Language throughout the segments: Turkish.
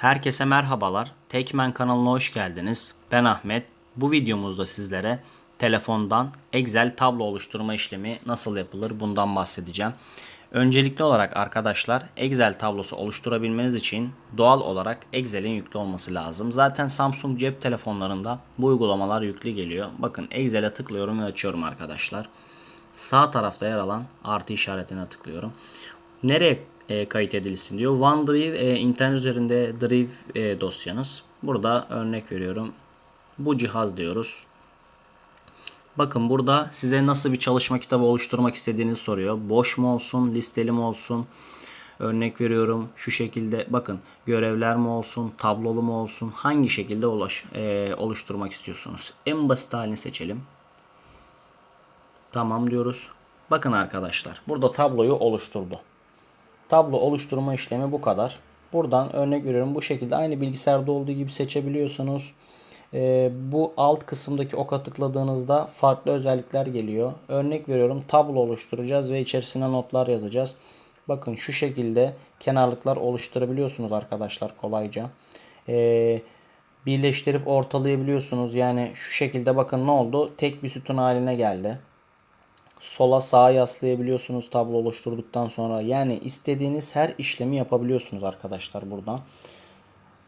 Herkese merhabalar. Tekmen kanalına hoş geldiniz. Ben Ahmet. Bu videomuzda sizlere telefondan Excel tablo oluşturma işlemi nasıl yapılır bundan bahsedeceğim. Öncelikli olarak arkadaşlar Excel tablosu oluşturabilmeniz için doğal olarak Excel'in yüklü olması lazım. Zaten Samsung cep telefonlarında bu uygulamalar yüklü geliyor. Bakın Excel'e tıklıyorum ve açıyorum arkadaşlar. Sağ tarafta yer alan artı işaretine tıklıyorum. Nereye e, kayıt edilsin diyor. OneDrive e, internet üzerinde Drive e, dosyanız. Burada örnek veriyorum. Bu cihaz diyoruz. Bakın burada size nasıl bir çalışma kitabı oluşturmak istediğinizi soruyor. Boş mu olsun, listeli mi olsun? Örnek veriyorum şu şekilde bakın görevler mi olsun, tablolu mu olsun, hangi şekilde ulaş, e, oluşturmak istiyorsunuz? En basit halini seçelim. Tamam diyoruz. Bakın arkadaşlar burada tabloyu oluşturdu. Tablo oluşturma işlemi bu kadar. Buradan örnek veriyorum bu şekilde aynı bilgisayarda olduğu gibi seçebiliyorsunuz. Ee, bu alt kısımdaki oka tıkladığınızda farklı özellikler geliyor. Örnek veriyorum tablo oluşturacağız ve içerisine notlar yazacağız. Bakın şu şekilde kenarlıklar oluşturabiliyorsunuz arkadaşlar kolayca. Ee, birleştirip ortalayabiliyorsunuz. Yani şu şekilde bakın ne oldu? Tek bir sütun haline geldi sola sağa yaslayabiliyorsunuz tablo oluşturduktan sonra. Yani istediğiniz her işlemi yapabiliyorsunuz arkadaşlar buradan.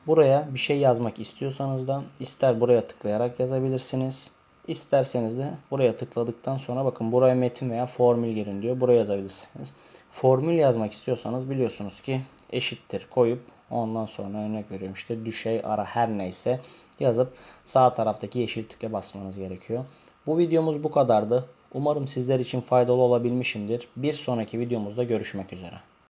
Buraya bir şey yazmak istiyorsanız da ister buraya tıklayarak yazabilirsiniz. İsterseniz de buraya tıkladıktan sonra bakın buraya metin veya formül girin diyor. Buraya yazabilirsiniz. Formül yazmak istiyorsanız biliyorsunuz ki eşittir koyup ondan sonra örnek veriyorum işte düşey ara her neyse yazıp sağ taraftaki yeşil tıka basmanız gerekiyor. Bu videomuz bu kadardı. Umarım sizler için faydalı olabilmişimdir. Bir sonraki videomuzda görüşmek üzere.